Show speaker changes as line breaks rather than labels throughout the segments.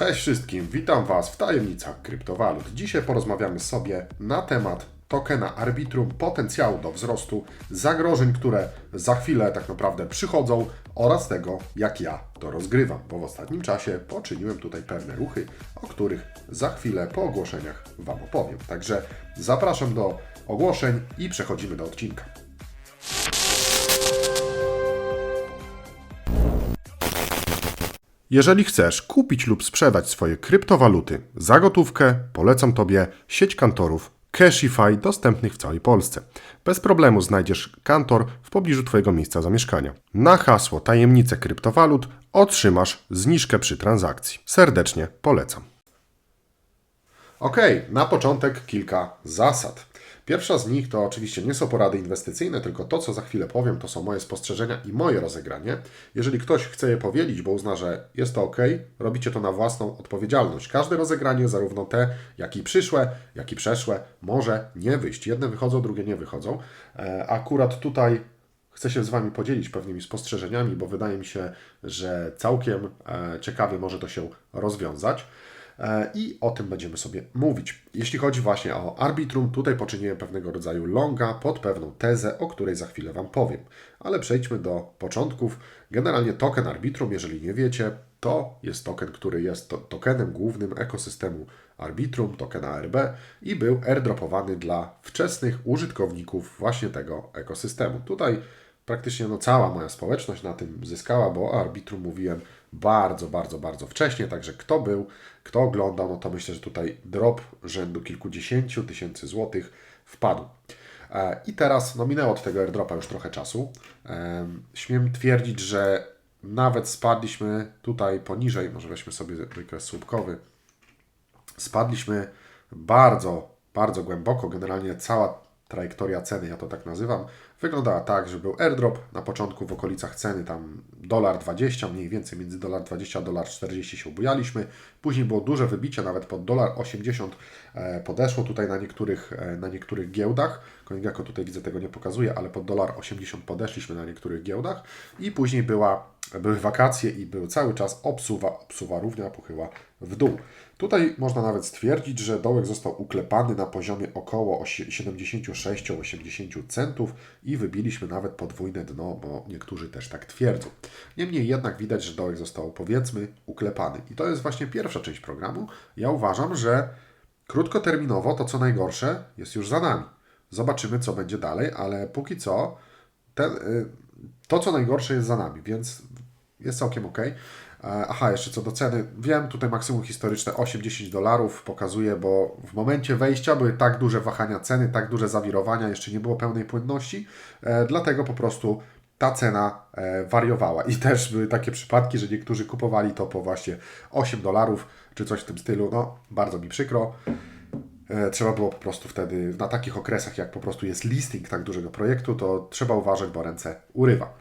Cześć wszystkim, witam Was w tajemnicach kryptowalut. Dzisiaj porozmawiamy sobie na temat tokena Arbitrum, potencjału do wzrostu, zagrożeń, które za chwilę tak naprawdę przychodzą oraz tego, jak ja to rozgrywam, bo w ostatnim czasie poczyniłem tutaj pewne ruchy, o których za chwilę po ogłoszeniach Wam opowiem. Także zapraszam do ogłoszeń i przechodzimy do odcinka. Jeżeli chcesz kupić lub sprzedać swoje kryptowaluty za gotówkę, polecam Tobie sieć kantorów Cashify dostępnych w całej Polsce. Bez problemu znajdziesz kantor w pobliżu Twojego miejsca zamieszkania. Na hasło tajemnice kryptowalut otrzymasz zniżkę przy transakcji. Serdecznie polecam. Ok, na początek kilka zasad. Pierwsza z nich to oczywiście nie są porady inwestycyjne, tylko to, co za chwilę powiem, to są moje spostrzeżenia i moje rozegranie. Jeżeli ktoś chce je powiedzieć, bo uzna, że jest to ok, robicie to na własną odpowiedzialność. Każde rozegranie, zarówno te, jak i przyszłe, jak i przeszłe, może nie wyjść. Jedne wychodzą, drugie nie wychodzą. E, Akurat tutaj chcę się z Wami podzielić pewnymi spostrzeżeniami, bo wydaje mi się, że całkiem e, ciekawie może to się rozwiązać. E, I o tym będziemy sobie mówić. Jeśli chodzi właśnie o arbitrum, tutaj poczyniłem pewnego rodzaju longa pod pewną tezę, o której za chwilę Wam powiem. Ale przejdźmy do początków. Generalnie token arbitrum, jeżeli nie wiecie, to jest token, który jest to tokenem głównym ekosystemu Arbitrum, tokena ARB i był airdropowany dla wczesnych użytkowników właśnie tego ekosystemu. Tutaj praktycznie no, cała moja społeczność na tym zyskała, bo o Arbitrum mówiłem bardzo, bardzo, bardzo wcześnie, także kto był, kto oglądał, no to myślę, że tutaj drop rzędu kilkudziesięciu tysięcy złotych wpadł. E, I teraz, no minęło od tego airdropa już trochę czasu. E, Śmiem twierdzić, że nawet spadliśmy tutaj poniżej, może weźmy sobie wykres słupkowy, spadliśmy bardzo, bardzo głęboko. Generalnie cała trajektoria ceny, ja to tak nazywam, wyglądała tak, że był airdrop na początku w okolicach ceny tam dolar 20, mniej więcej między dolar 20 a dolar 40 się ubujaliśmy. Później było duże wybicie, nawet pod dolar 80 e, podeszło tutaj na niektórych, e, na niektórych giełdach. Jako tutaj widzę tego nie pokazuje, ale pod dolar 80 podeszliśmy na niektórych giełdach i później była, były wakacje i był cały czas obsuwa, obsuwa równia pochyła w dół. Tutaj można nawet stwierdzić, że dołek został uklepany na poziomie około 76-80 centów i wybiliśmy nawet podwójne dno, bo niektórzy też tak twierdzą. Niemniej jednak widać, że dołek został powiedzmy uklepany. I to jest właśnie pierwsza część programu. Ja uważam, że krótkoterminowo to co najgorsze jest już za nami. Zobaczymy, co będzie dalej, ale póki co ten, y, to, co najgorsze jest za nami, więc jest całkiem ok. Aha, jeszcze co do ceny. Wiem, tutaj maksimum historyczne 8-10 dolarów pokazuje, bo w momencie wejścia były tak duże wahania ceny, tak duże zawirowania, jeszcze nie było pełnej płynności, e, dlatego po prostu ta cena e, wariowała. I też były takie przypadki, że niektórzy kupowali to po właśnie 8 dolarów, czy coś w tym stylu. No, bardzo mi przykro. E, trzeba było po prostu wtedy, na takich okresach, jak po prostu jest listing tak dużego projektu, to trzeba uważać, bo ręce urywa.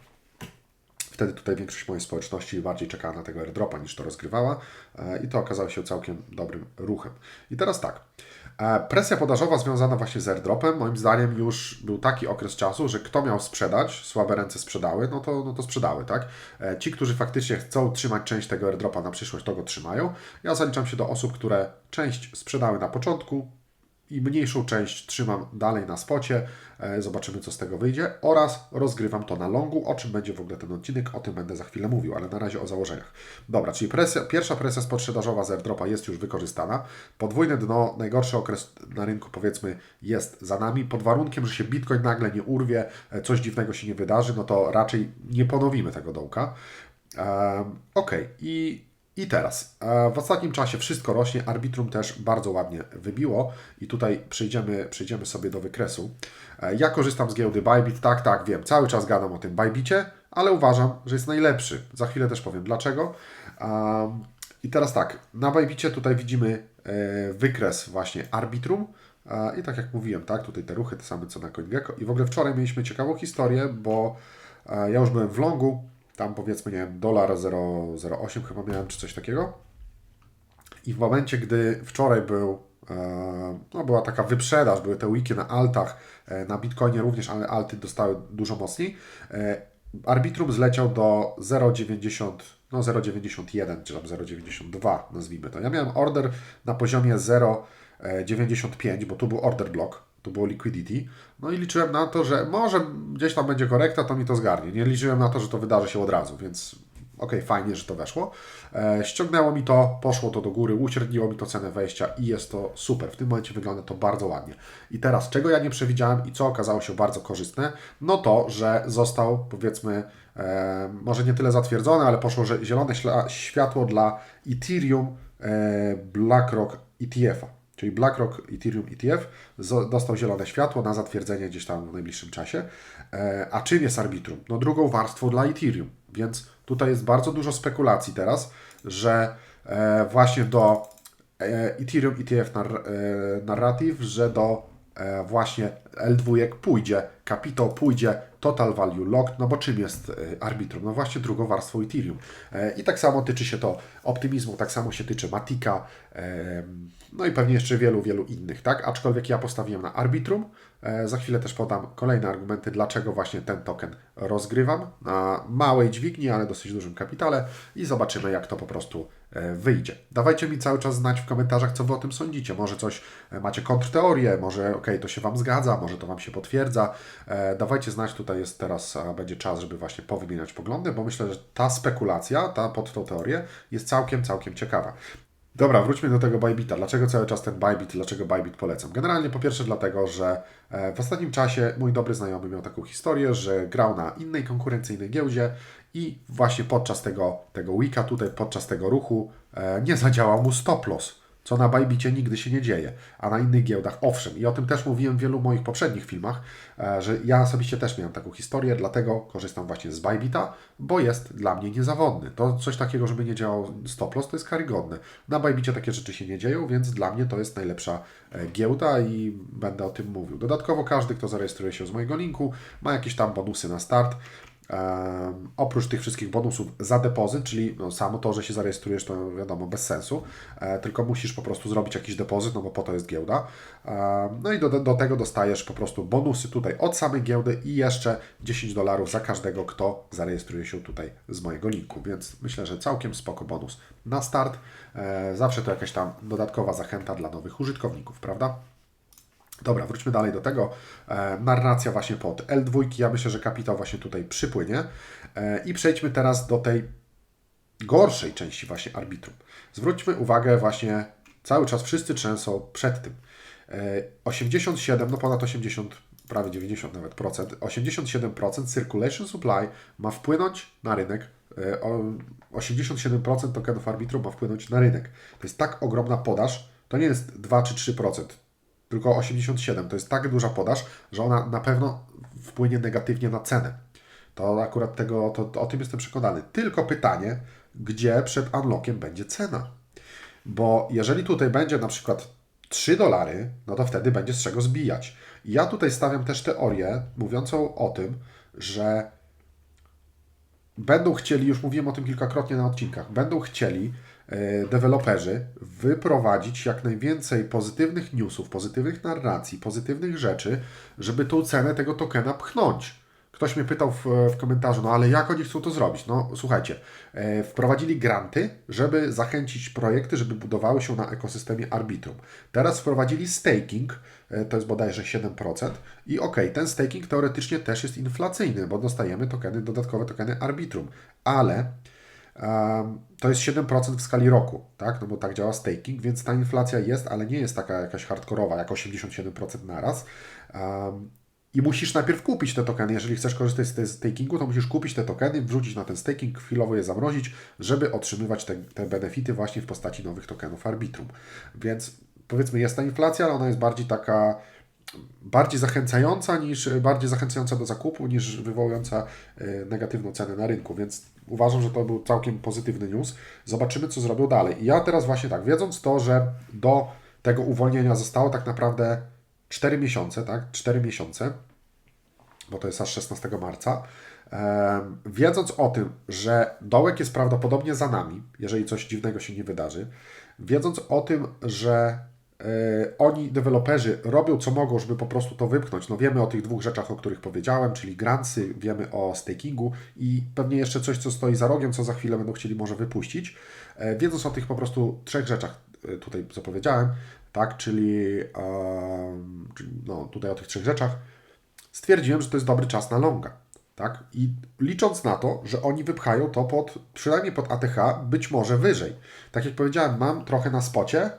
Wtedy tutaj większość mojej społeczności bardziej czekała na tego airdropa niż to rozgrywała e, i to okazało się całkiem dobrym ruchem. I teraz tak. E, presja podażowa związana właśnie z airdropem, moim zdaniem już był taki okres czasu, że kto miał sprzedać, słabe ręce sprzedały, no to, no to sprzedały, tak? E, ci, którzy faktycznie chcą trzymać część tego airdropa na przyszłość, to go trzymają. Ja zaliczam się do osób, które część sprzedały na początku, i mniejszą część trzymam dalej na spocie. E, zobaczymy, co z tego wyjdzie. Oraz rozgrywam to na longu. O czym będzie w ogóle ten odcinek, o tym będę za chwilę mówił, ale na razie o założeniach. Dobra, czyli presja, pierwsza presja sprzedażowa z airdropa jest już wykorzystana. Podwójne dno, najgorszy okres na rynku powiedzmy jest za nami. Pod warunkiem, że się Bitcoin nagle nie urwie, e, coś dziwnego się nie wydarzy, no to raczej nie ponowimy tego dołka. Um, ok, i i teraz, e, w ostatnim czasie wszystko rośnie, arbitrum też bardzo ładnie wybiło i tutaj przejdziemy, przejdziemy sobie do wykresu. E, ja korzystam z giełdy Bybit, tak, tak, wiem, cały czas gadam o tym Bybicie, ale uważam, że jest najlepszy. Za chwilę też powiem dlaczego. I teraz tak, na Bybicie tutaj widzimy e, wykres właśnie arbitrum i tak jak mówiłem, tak, tutaj te ruchy te same co na CoinGecko i w ogóle wczoraj mieliśmy ciekawą historię, bo ja już byłem w longu, tam powiedzmy, nie wiem, dolar 0,08 chyba miałem, czy coś takiego. I w momencie, gdy wczoraj był, e, no była taka wyprzedaż, były te wiki na altach, e, na Bitcoinie również, ale alty dostały dużo mocniej, e, Arbitrum zleciał do 0,90 no 0,91 czy tam 0,92 nazwijmy to. Ja miałem order na poziomie 0,95, bo tu był order block, tu było liquidity, no i liczyłem na to, że może gdzieś tam będzie korekta, to mi to zgarnie. Nie liczyłem na to, że to wydarzy się od razu, więc ok, fajnie, że to weszło. E, ściągnęło mi to, poszło to do góry, uśredniło mi to cenę wejścia i jest to super. W tym momencie wygląda to bardzo ładnie. I teraz, czego ja nie przewidziałem i co okazało się bardzo korzystne, no to, że został powiedzmy, e, może nie tyle zatwierdzony, ale poszło, że zielone światło dla Ethereum e, BlackRock ETF-a. Czyli BlackRock Ethereum ETF dostał zielone światło na zatwierdzenie gdzieś tam w najbliższym czasie. E, a czym jest Arbitrum? No drugą warstwą dla Ethereum, więc tutaj jest bardzo dużo spekulacji teraz, że e, właśnie do e, Ethereum ETF nar, Narrative, że do właśnie L2 pójdzie, kapitał pójdzie, total value locked, no bo czym jest e, Arbitrum? No właśnie drugą warstwą Ethereum. E, I tak samo tyczy się to optymizmu, tak samo się tyczy Matika, e, no i pewnie jeszcze wielu, wielu innych, tak? Aczkolwiek ja postawiłem na Arbitrum. E, Za chwilę też podam kolejne argumenty, dlaczego właśnie ten token rozgrywam na małej dźwigni, ale dosyć dużym kapitale i zobaczymy, jak to po prostu e, wyjdzie. Dawajcie mi cały czas znać w komentarzach, co Wy o tym sądzicie. Może coś e, macie kontrteorię, może ok, to się Wam zgadza, może to Wam się potwierdza. E, Dawajcie znać, tutaj jest teraz, będzie czas, żeby właśnie powymieniać poglądy, bo myślę, że ta spekulacja, ta pod tą teorię jest całkiem, całkiem ciekawa. Dobra, wróćmy do tego Bybita. Dlaczego cały czas ten Bybit, dlaczego Bybit polecam? Generalnie po pierwsze dlatego, że e, w ostatnim czasie mój dobry znajomy miał taką historię, że grał na innej konkurencyjnej giełdzie i właśnie podczas tego, tego weeka, tutaj podczas tego ruchu e, nie zadziałał mu stop loss, co na Bybicie nigdy się nie dzieje, a na innych giełdach owszem. I o tym też mówiłem w wielu moich poprzednich filmach, e, że ja osobiście też miałem taką historię, dlatego korzystam właśnie z Bybita, bo jest dla mnie niezawodny. To coś takiego, żeby nie działał stop loss, to jest karygodne. Na Bybicie takie rzeczy się nie dzieją, więc dla mnie to jest najlepsza e, giełda i będę o tym mówił. Dodatkowo każdy, kto zarejestruje się z mojego linku, ma jakieś tam bonusy na start. Oprócz tych wszystkich bonusów za depozyt, czyli no, samo to, że się zarejestrujesz, to wiadomo, bez sensu, e, tylko musisz po prostu zrobić jakiś depozyt, no bo po to jest giełda. No i do, do tego dostajesz po prostu bonusy tutaj od samej giełdy i jeszcze 10 dolarów za każdego, kto zarejestruje się tutaj z mojego linku, więc myślę, że całkiem spoko bonus na start. E, zawsze to jakaś tam dodatkowa zachęta dla nowych użytkowników, prawda? Dobra, wróćmy dalej do tego. E, narracja właśnie pod L2. Ja myślę, że kapitał właśnie tutaj przypłynie. E, I przejdźmy teraz do tej gorszej części właśnie arbitrum. Zwróćmy uwagę właśnie, cały czas wszyscy trzęsą przed tym. E, 87, no ponad 80, prawie 90 nawet procent, 87% circulation supply ma wpłynąć na rynek. E, o- 87% tokenów arbitrum ma wpłynąć na rynek. To jest tak ogromna podaż, to nie jest 2 czy 3%, tylko 87. To jest tak duża podaż, że ona na pewno wpłynie negatywnie na cenę. To akurat tego, to, to o tym jestem przekonany. Tylko pytanie, gdzie przed unlockiem będzie cena? Bo jeżeli tutaj będzie na przykład 3 dolary, no to wtedy będzie z czego zbijać. Ja tutaj stawiam też teorię mówiącą o tym, że będą chcieli, już mówiłem o tym kilkakrotnie na odcinkach, będą chcieli deweloperzy wyprowadzić jak najwięcej pozytywnych newsów, pozytywnych narracji, pozytywnych rzeczy, żeby tą cenę tego tokena pchnąć. Ktoś mnie pytał w, w komentarzu, no ale jak oni chcą to zrobić? No słuchajcie, e, wprowadzili granty, żeby zachęcić projekty, żeby budowały się na ekosystemie Arbitrum. Teraz wprowadzili staking, e, to jest bodajże 7%. I ok, ten staking teoretycznie też jest inflacyjny, bo dostajemy tokeny, dodatkowe tokeny Arbitrum, ale to jest 7% w skali roku, tak? No bo tak działa staking, więc ta inflacja jest, ale nie jest taka jakaś hardkorowa, jak 87% naraz. I musisz najpierw kupić te tokeny. Jeżeli chcesz korzystać z stakingu, to musisz kupić te tokeny, wrzucić na ten staking, chwilowo je zamrozić, żeby otrzymywać te, te benefity właśnie w postaci nowych tokenów Arbitrum. Więc powiedzmy, jest ta inflacja, ale ona jest bardziej taka bardziej zachęcająca niż bardziej zachęcająca do zakupu niż wywołująca e, negatywną cenę na rynku, więc uważam, że to był całkiem pozytywny news. Zobaczymy, co zrobią dalej. I ja teraz właśnie tak, wiedząc to, że do tego uwolnienia zostało tak naprawdę 4 miesiące, tak? 4 miesiące, bo to jest aż 16 marca. Wiedząc o tym, że dołek jest prawdopodobnie za nami, jeżeli coś dziwnego się nie wydarzy, wiedząc o tym, że oni, deweloperzy, robią co mogą, żeby po prostu to wypchnąć. No wiemy o tych dwóch rzeczach, o których powiedziałem, czyli grantsy, wiemy o stakingu i pewnie jeszcze coś, co stoi za rogiem, co za chwilę będą chcieli może wypuścić. E, wiedząc o tych po prostu trzech rzeczach, e, tutaj co powiedziałem, tak, czyli no, tutaj o tych trzech rzeczach, stwierdziłem, że to jest dobry czas na longa. Tak? I licząc na to, że oni wypchają to pod, przynajmniej pod ATH, być może wyżej. Tak jak powiedziałem, mam trochę na spocie,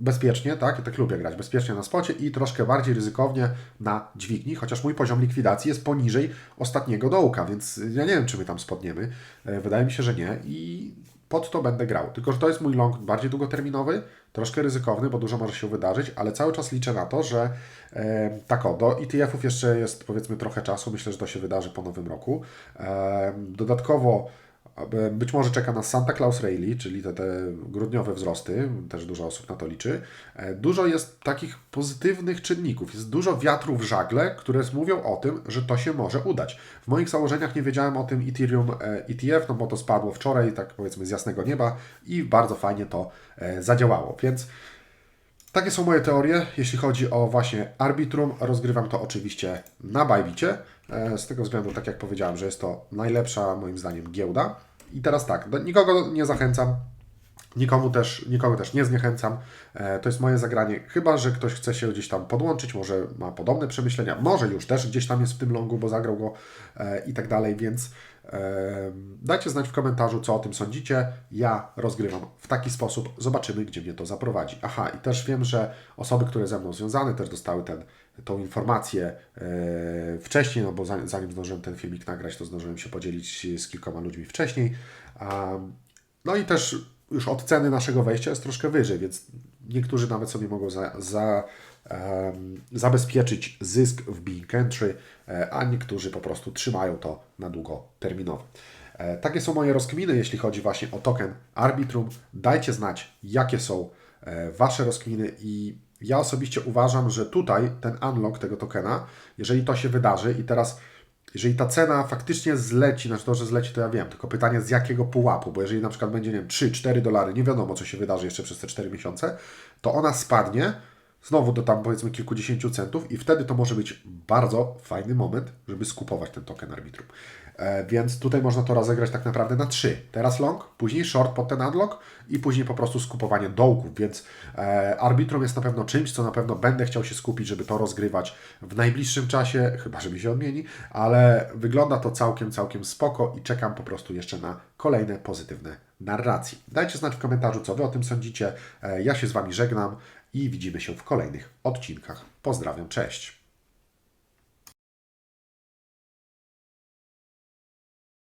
bezpiecznie, tak? Ja tak lubię grać, bezpiecznie na spocie i troszkę bardziej ryzykownie na dźwigni, chociaż mój poziom likwidacji jest poniżej ostatniego dołka, więc ja nie wiem, czy my tam spodniemy. E, Wydaje mi się, że nie i pod to będę grał. Tylko, że to jest mój long bardziej długoterminowy, troszkę ryzykowny, bo dużo może się wydarzyć, ale cały czas liczę na to, że e, tak o, do ETF-ów jeszcze jest powiedzmy trochę czasu, myślę, że to się wydarzy po nowym roku. E, dodatkowo Być może czeka nas Santa Claus Rally, czyli te, te grudniowe wzrosty, też dużo osób na to liczy. E, Dużo jest takich pozytywnych czynników, jest dużo wiatru w żagle, które mówią o tym, że to się może udać. W moich założeniach nie wiedziałem o tym Ethereum e, ETF, no bo to spadło wczoraj, tak powiedzmy z jasnego nieba i bardzo fajnie to e, zadziałało, więc takie są moje teorie, jeśli chodzi o właśnie Arbitrum. Rozgrywam to oczywiście na Bajbicie, e, z tego względu, tak jak powiedziałem, że jest to najlepsza moim zdaniem giełda. I teraz tak, nikogo nie zachęcam, nikomu też, nikogo też nie zniechęcam. E, To jest moje zagranie, chyba że ktoś chce się gdzieś tam podłączyć, może ma podobne przemyślenia, może już też gdzieś tam jest w tym longu, bo zagrał go e, i tak dalej, więc dajcie znać w komentarzu, co o tym sądzicie. Ja rozgrywam w taki sposób, zobaczymy, gdzie mnie to zaprowadzi. Aha, i też wiem, że osoby, które ze mną związane, też dostały ten, tą informację e, wcześniej, no bo zanim, zdążyłem ten filmik nagrać, to zdążyłem się podzielić z kilkoma ludźmi wcześniej. No i też już od ceny naszego wejścia jest troszkę wyżej, więc niektórzy nawet sobie mogą za, za, em, zabezpieczyć zysk w Being Entry, e, a niektórzy po prostu trzymają to na długoterminowo. E, Takie są moje rozkminy, jeśli chodzi właśnie o token Arbitrum. Dajcie znać, jakie są e, Wasze rozkminy i ja osobiście uważam, że tutaj ten unlock tego tokena, jeżeli to się wydarzy i teraz jeżeli ta cena faktycznie zleci, znaczy to, że zleci, to ja wiem, tylko pytanie z jakiego pułapu, bo jeżeli na przykład będzie, nie wiem, 3-4 dolary, nie wiadomo, co się wydarzy jeszcze przez te 4 miesiące, to ona spadnie znowu do tam powiedzmy kilkudziesięciu centów i wtedy to może być bardzo fajny moment, żeby skupować ten token Arbitrum. E, więc tutaj można to rozegrać tak naprawdę na trzy. Teraz long, później short pod ten unlock i później po prostu skupowanie dołków, więc e, Arbitrum jest na pewno czymś, co na pewno będę chciał się skupić, żeby to rozgrywać w najbliższym czasie, chyba że mi się odmieni, ale wygląda to całkiem, całkiem spoko i czekam po prostu jeszcze na kolejne pozytywne narracje. Dajcie znać w komentarzu, co Wy o tym sądzicie. E, Ja się z Wami żegnam i widzimy się w kolejnych odcinkach. Pozdrawiam, cześć!